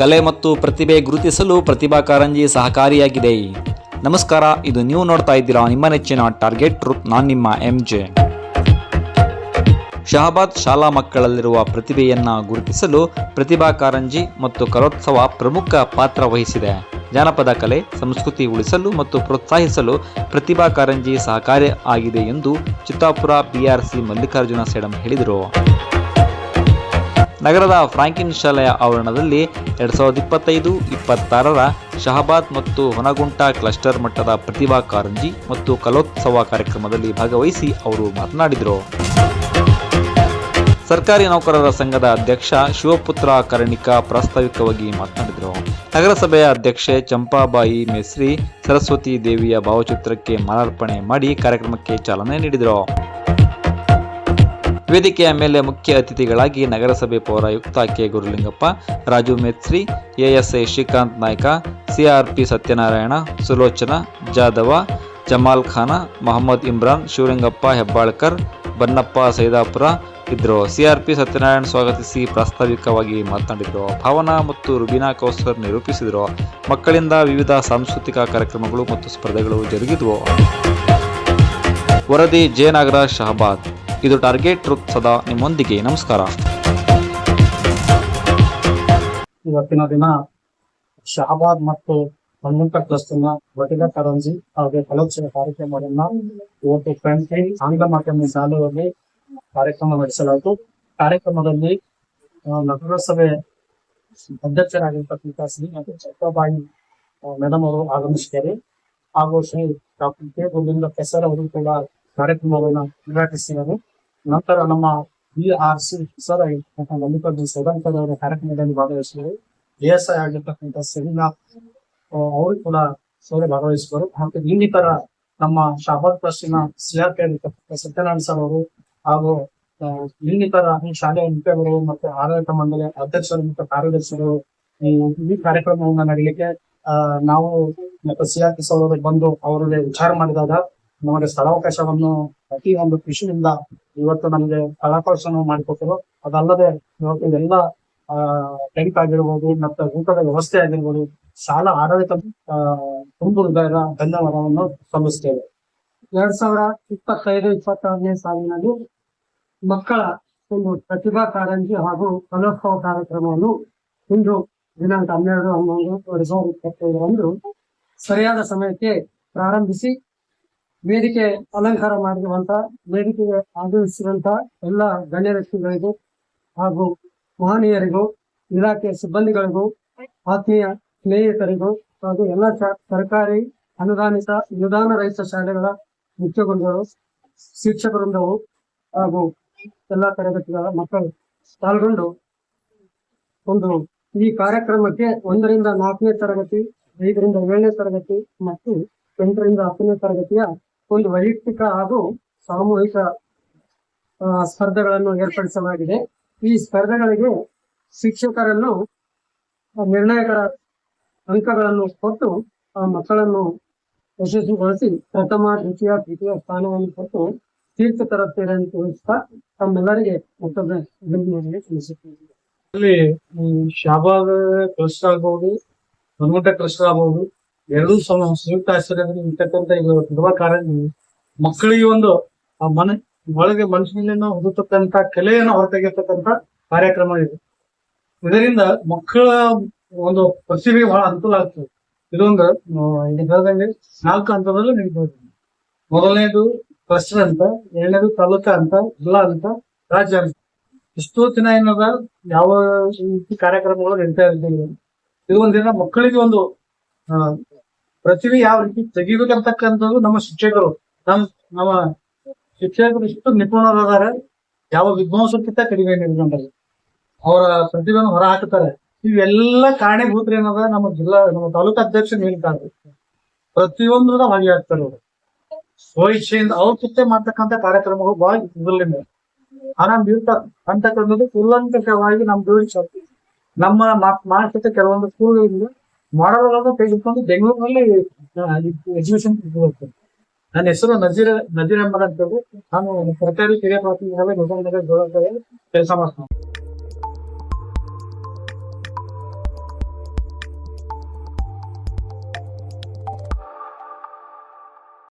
ಕಲೆ ಮತ್ತು ಪ್ರತಿಭೆ ಗುರುತಿಸಲು ಪ್ರತಿಭಾ ಕಾರಂಜಿ ಸಹಕಾರಿಯಾಗಿದೆ. ನಮಸ್ಕಾರ, ಇದು ನೀವು ನೋಡ್ತಾ ಇದ್ದೀರಾ ನಿಮ್ಮ ನೆಚ್ಚಿನ ಟಾರ್ಗೆಟ್ ಟ್ರೂತ್ ನಾನು ನಿಮ್ಮ ಎಂ ಜೆ ಶಹಬಾದ್ ಶಾಲಾ ಮಕ್ಕಳಲ್ಲಿರುವ ಪ್ರತಿಭೆಯನ್ನು ಗುರುತಿಸಲು ಪ್ರತಿಭಾ ಕಾರಂಜಿ ಮತ್ತು ಕಲೋತ್ಸವ ಪ್ರಮುಖ ಪಾತ್ರ ವಹಿಸಿದೆ. ಜಾನಪದ ಕಲೆ, ಸಂಸ್ಕೃತಿ ಉಳಿಸಲು ಮತ್ತು ಪ್ರೋತ್ಸಾಹಿಸಲು ಪ್ರತಿಭಾ ಕಾರಂಜಿ ಸಹಕಾರಿ ಆಗಿದೆ ಎಂದು ಚಿತ್ತಾಪುರ ಬಿಆರ್ಸಿ ಮಲ್ಲಿಕಾರ್ಜುನ ಸೇಡಂ ಹೇಳಿದರು. ನಗರದ ಫ್ರಾಂಕಿನ್ ಶಾಲೆಯ ಆವರಣದಲ್ಲಿ ಎರಡ್ ಸಾವಿರದ ಇಪ್ಪತ್ತೈದು, ಇಪ್ಪತ್ತಾರರ ಶಹಬಾದ್ ಮತ್ತು ಹೊನಗುಂಟ ಕ್ಲಸ್ಟರ್ ಮಟ್ಟದ ಪ್ರತಿಭಾ ಕಾರಂಜಿ ಮತ್ತು ಕಲೋತ್ಸವ ಕಾರ್ಯಕ್ರಮದಲ್ಲಿ ಭಾಗವಹಿಸಿ ಅವರು ಮಾತನಾಡಿದರು. ಸರ್ಕಾರಿ ನೌಕರರ ಸಂಘದ ಅಧ್ಯಕ್ಷ ಶಿವಪುತ್ರ ಕರ್ಣಿಕ ಪ್ರಾಸ್ತಾವಿಕವಾಗಿ ಮಾತನಾಡಿದರು. ನಗರಸಭೆಯ ಅಧ್ಯಕ್ಷೆ ಚಂಪಾಬಾಯಿ ಮೇಸ್ರಿ ಸರಸ್ವತಿ ದೇವಿಯ ಭಾವಚಿತ್ರಕ್ಕೆ ಮಾಲಾರ್ಪಣೆ ಮಾಡಿ ಕಾರ್ಯಕ್ರಮಕ್ಕೆ ಚಾಲನೆ ನೀಡಿದರು. ವೇದಿಕೆಯ ಮೇಲೆ ಮುಖ್ಯ ಅತಿಥಿಗಳಾಗಿ ನಗರಸಭೆ ಪೌರಾಯುಕ್ತ K Gurulingappa, Raju Metri, ASI Srikanth Nayka CRP Satyanarayana, Sulochana, Jadhav, Jamal Khan, Mohammed Imran, Shivalingappa Hebbalkar, Bannappa Saidapur ಇದ್ರು ಸಿಆರ್ಪಿ ಸತ್ಯನಾರಾಯಣ ಸ್ವಾಗತಿಸಿ ಪ್ರಾಸ್ತಾವಿಕವಾಗಿ ಮಾತನಾಡಿದರು. ಭಾವನಾ ಮತ್ತು ರುಬಿನಾ ಕೌಸರ್ ನಿರೂಪಿಸಿದರು. ಮಕ್ಕಳಿಂದ ವಿವಿಧ ಸಾಂಸ್ಕೃತಿಕ ಕಾರ್ಯಕ್ರಮಗಳು ಮತ್ತು ಸ್ಪರ್ಧೆಗಳು ಜರುಗಿದವು. ವರದಿ ಜೆ ನಾಗರಾಜ್ ಶಹಬಾದ್. ಇದು ಟಾರ್ಗೆಟ್ ಟ್ರೂತ್ ಸದಾ ನಿಮ್ಮೊಂದಿಗೆ. ನಮಸ್ಕಾರ. ಇವತ್ತಿನ ದಿನ ಶಹಬಾದ್ ಮತ್ತು ಹನುಮಂತ ಕ್ಲಸ್ಟರ್ನ ವಟಿಲ ಕಾರಂಜಿ ಹಾಗೆ ಕಲೋತ್ಸವ ಕಾರ್ಯಕ್ರಮವನ್ನ ಇವತ್ತು ಫ್ರೆಂಡ್ಲಿ ಆಂಗ್ಲ ಮಾಧ್ಯಮ ಶಾಲೆಯಲ್ಲಿ ಕಾರ್ಯಕ್ರಮ ನಡೆಸಲಾಯಿತು. ಕಾರ್ಯಕ್ರಮದಲ್ಲಿ ನಗರಸಭೆ ಅಧ್ಯಕ್ಷರಾಗಿರ್ತಕ್ಕಂಥ ಶ್ರೀ ಮತ್ತು ಚಕ್ರಬಾಯಿ ಮೇಡಮ್ ಅವರು ಆಗಮಿಸಿದ್ದಾರೆ. ಹಾಗೂ ಶ್ರೀ ಡಾಕ್ಟರ್ ಕೆ. ಗೋವಿಂದ ಕೆಸರ್ ಅವರು ಕೂಡ ಕಾರ್ಯಕ್ರಮವನ್ನು ಉದ್ಘಾಟಿಸಿದರು ನಂತರ ನಮ್ಮ ಬಿ ಆರ್ ಸಿ ಸರ್ ಆಗಿರ್ತಕ್ಕಂಥ ಮಲ್ಲಿಕಾರ್ಜುನ್ ಸೌದಂಕರ್ ಅವರ ಕಾರ್ಯಕ್ರಮದಲ್ಲಿ ಭಾಗವಹಿಸಿದರು. ಐ ಆಗಿರ್ತಕ್ಕಂಥ ಸೆಮಿನಾರ್ ಅವರು ಕೂಡ ಸೌರ್ಯ ಭಾಗವಹಿಸಿದರು ಹಾಗೆ ಇನ್ನಿತರ ನಮ್ಮ ಶಾಬಾದ್ ಟ್ರಸ್ಟಿನ ಸಿಆರ್ಪಿ ಆಗಿರ್ತಕ್ಕಂಥ ಸತ್ಯನಾರಾಯಣ ಸರ್ ಅವರು ಹಾಗೂ ಇನ್ನಿತರ ಈ ಶಾಲೆಯ ಮುಖ್ಯಗಳು ಮತ್ತೆ ಆಡಳಿತ ಮಂಡಳಿಯ ಅಧ್ಯಕ್ಷರು ಮತ್ತು ಕಾರ್ಯದರ್ಶಿಗಳು ಈ ಕಾರ್ಯಕ್ರಮವನ್ನು ನಡೆಯಲಿಕ್ಕೆ ಆ, ನಾವು ಮತ್ತು ಸಿಆರ್ಪಿ ಸರ್ ಅವರು ಬಂದು ಅವರಲ್ಲಿ ವಿಚಾರ ಮಾಡಿದಾಗ ನಮಗೆ ಸ್ಥಳಾವಕಾಶವನ್ನು ಪ್ರತಿ ಒಂದು ಕೃಷಿಯಿಂದ ಇವತ್ತು ನಮ್ಗೆ ಸ್ಥಳಾವಕಾಶವನ್ನು ಮಾಡಿಕೊಟ್ಟರು, ಅದಲ್ಲದೆ ಇವತ್ತು ಎಲ್ಲ ಟೆಂಟ್ ಆಗಿರ್ಬೋದು, ಮತ್ತೆ ಊಟದ ವ್ಯವಸ್ಥೆ ಆಗಿರ್ಬೋದು, ಶಾಲಾ ಆಡಳಿತ ತುಂಬು ಹೃದಯದ ಧನ್ಯವಾದವನ್ನು ಸಲ್ಲಿಸ್ತೇವೆ. ಎರಡ್ ಸಾವಿರ ಇಪ್ಪತ್ತೈದು ಇಪ್ಪತ್ತಾರನೇ ಸಾಲಿನಲ್ಲಿ ಮಕ್ಕಳ ಒಂದು ಪ್ರತಿಭಾ ಕಾರಂಜಿ ಹಾಗೂ ಕಲೋತ್ಸವ ಕಾರ್ಯಕ್ರಮವನ್ನು ಇಂದು ದಿನಾಂಕ ಹನ್ನೆರಡು, ಹನ್ನೊಂದು, ಎರಡ್ ಸಾವಿರದ ಇಪ್ಪತ್ತೈದರಂದು ಸರಿಯಾದ ಸಮಯಕ್ಕೆ ಪ್ರಾರಂಭಿಸಿ ವೇದಿಕೆ ಅಲಂಕಾರ ಮಾಡಿರುವಂತ, ವೇದಿಕೆಗೆ ಆಗಮಿಸಿದಂತ ಎಲ್ಲ ಗಣ್ಯ ವ್ಯಕ್ತಿಗಳಿಗೂ ಹಾಗೂ ಮಹನೀಯರಿಗೂ ಇಲಾಖೆ ಸಿಬ್ಬಂದಿಗಳಿಗೂ, ಆತ್ಮೀಯ ಸ್ನೇಹಿತರಿಗೂ ಹಾಗೂ ಎಲ್ಲ ಸರ್ಕಾರಿ ಅನುದಾನಿತ ಅನುದಾನ ರಹಿತ ಶಾಲೆಗಳ ಮುಖ್ಯ ಗುರುಗಳು ಶಿಕ್ಷಕ ವೃಂದವು ಹಾಗೂ ಎಲ್ಲ ತರಗತಿಗಳ ಮಕ್ಕಳು ಪಾಲ್ಗೊಂಡು ಒಂದು ಈ ಕಾರ್ಯಕ್ರಮಕ್ಕೆ ಒಂದರಿಂದ ನಾಲ್ಕನೇ ತರಗತಿ, ಐದರಿಂದ ಏಳನೇ ತರಗತಿ ಮತ್ತು ಎಂಟರಿಂದ ಹತ್ತನೇ ತರಗತಿಯ ಒಂದು ವೈಯಕ್ತಿಕ ಹಾಗೂ ಸಾಮೂಹಿಕ ಸ್ಪರ್ಧೆಗಳನ್ನು ಏರ್ಪಡಿಸಲಾಗಿದೆ. ಈ ಸ್ಪರ್ಧೆಗಳಿಗೆ ಶಿಕ್ಷಕರನ್ನು ನಿರ್ಣಾಯಕರ ಅಂಕಗಳನ್ನು ಕೊಟ್ಟು, ಆ, ಮಕ್ಕಳನ್ನು ಯಶಸ್ವಿಗೊಳಿಸಿ ಪ್ರಥಮ, ದ್ವಿತೀಯ, ತೃತೀಯ ಸ್ಥಾನವನ್ನು ಕೊಟ್ಟು ತೀರ್ಥ ತರುತ್ತೇವೆ ಅಂತ ತಿಳಿಸ್ತಾ ತಮ್ಮೆಲ್ಲರಿಗೆ ಮತ್ತೊಮ್ಮೆ ತಿಳಿಸುತ್ತೇನೆ. ಶಾಬಾದ ಕೃಷ್ಣ ಆಗ್ಬಹುದು ಹನುಮಂತ ಕ್ಲಸ್ಟರ್ ಆಗ್ಬಹುದು ಎರಡೂ ಸಮ ಸಂಯುಕ್ತ ಆಶ್ರಯದಲ್ಲಿ ಇರ್ತಕ್ಕಂಥ ಇರುವ ಕಾರಣ ಮಕ್ಕಳಿಗೆ ಒಂದು, ಆ ಮನ, ಒಳಗೆ ಮನಸ್ಸಿನಲ್ಲಿ ಹುಡುತಕ್ಕಂತ ಕಲೆಯನ್ನು ಹೊರತೆಗೆತಕ್ಕಂತ ಕಾರ್ಯಕ್ರಮ ಇದೆ. ಇದರಿಂದ ಮಕ್ಕಳ ಒಂದು ಪ್ರತಿಭೆ ಬಹಳ ಅನುಕೂಲ ಆಗ್ತದೆ. ಇದೊಂದು ಹೇಳ್ದಂಗೆ ನಾಲ್ಕು ಹಂತದಲ್ಲಿ ನಡೀತದೆ. ಮೊದಲನೇದು ಕ್ಲಸ್ಟರ್ ಅಂತ, ಎರಡನೇದು ತಾಲೂಕ ಅಂತ, ಜಿಲ್ಲಾ ಅಂತ, ರಾಜ್ಯ ಅಂತ. ಎಷ್ಟೋ ದಿನ ಏನದ, ಯಾವ ಕಾರ್ಯಕ್ರಮಗಳು ನಡೀತಾ ಇರ್ತೀವಿ ಇದು ಒಂದಿನ ಮಕ್ಕಳಿಗೆ ಒಂದು ಪ್ರತಿಭೆ ಯಾವ ರೀತಿ ತೆಗಿಬೇಕಂತಕ್ಕಂಥದ್ದು ನಮ್ಮ ಶಿಕ್ಷಕರು, ನಮ್, ನಮ್ಮ ಶಿಕ್ಷಕರು ಇಷ್ಟು ನಿಪುಣರಾದಾರ, ಯಾವ ವಿದ್ವಾಂಸಕ್ಕಿಂತ ಕಡಿಮೆ ನಿಲ್ಕೊಂಡಾರೆ ಅವರ ಪ್ರತಿಭೆಯನ್ನು ಹೊರ ಹಾಕುತ್ತಾರೆ. ಇವೆಲ್ಲ ಕಾರಣೀಭೂತರು ಏನದ, ನಮ್ಮ ಜಿಲ್ಲಾ, ನಮ್ಮ ತಾಲೂಕು ಅಧ್ಯಕ್ಷ ಹೇಳ್ತಾರೆ ಪ್ರತಿಯೊಂದರ ಭಾಗಿಯಾಗ್ತಾರೆ ಅವರು. ಸ್ವಇಚ್ಛೆಯಿಂದ ಅವ್ರ ಕಿತ್ತೆ ಮಾಡ್ತಕ್ಕಂಥ ಕಾರ್ಯಕ್ರಮಗಳು ಬಹಳ ಇದರಲ್ಲಿಂದ. ಆರಾಮ್ ಬೀಳ್ತಾರೆ ಅಂತಕ್ಕಂಥದ್ದು ಕುಲಂಕವಾಗಿ ನಮ್ಮ ಶಕ್ತಿ ನಮ್ಮ ಮಾನಸಿಕ ಕೆಲವೊಂದು ಸ್ಕೂಲ್ಗಳಿಂದ ಮಾಡಲ್ ತೆಗೆದುಕೊಂಡು ಬೆಂಗಳೂರಿನಲ್ಲಿ ಎಜುಕೇಶನ್ ನನ್ನ ಹೆಸರು ನಜೀರ್ ನಜೀರ್ ಎಂಬರ್ ಅಂತ ನಾನು ಸರ್ಕಾರಿ ಕಿರಿಯ ಪ್ರಾಥಮಿಕ ನಿಜಾಮನಗರ ಕೆಲಸ ಮಾಡ್ತೀನಿ